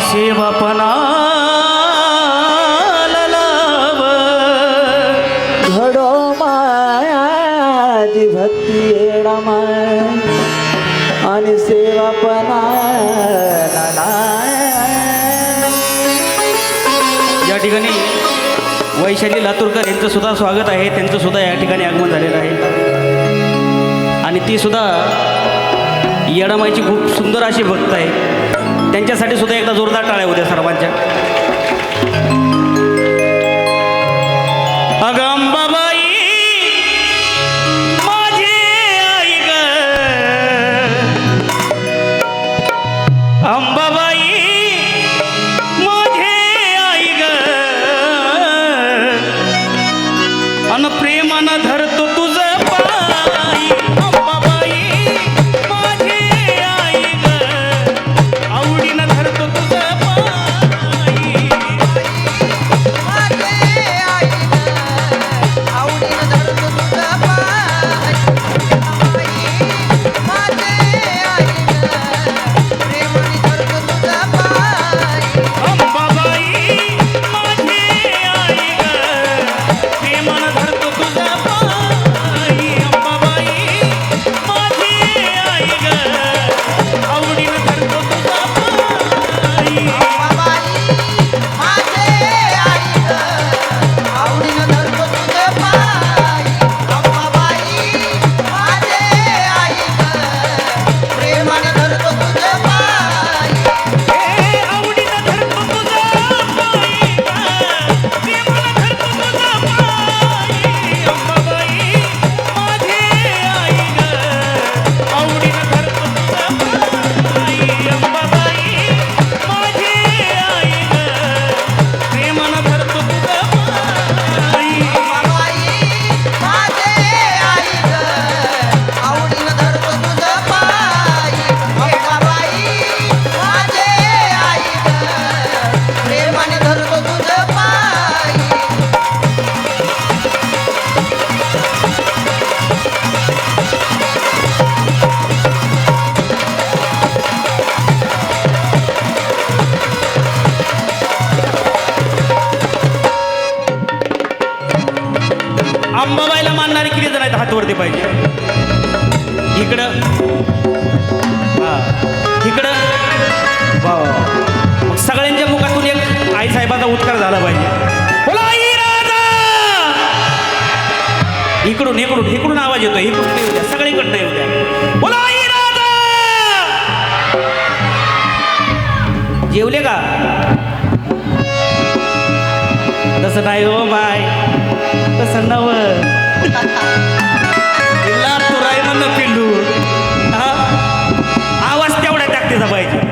सेवापणा लाव घडो मायाची भक्ती येडा माय। आणि सेवा पणा या ठिकाणी वैशाली लातूरकर यांचं सुद्धा स्वागत आहे. त्यांचं सुद्धा या ठिकाणी आगमन झालेलं आहे. आणि ती सुद्धा येडामाईची खूप सुंदर अशी भक्त आहे. त्यांच्यासाठी सुद्धा एकदा जोरदार टाळ्या होत्या सर्वांच्या. इकडं. हा इकडं. वा मग सगळ्यांच्या मुखातून एक आई साहेबाचा उत्कार झाला पाहिजे. बोला आई राजा! इकडून इकडून इकडून आवाज येतो इकडून नाही येऊ द्या सगळीकडनं येऊ द्या. बोला आई राजा! जेवले का? तसं नाही हो बाय तसं नव लातूर पिल्लू. हा? आवाज तेवढा टाकतेचा पाहिजे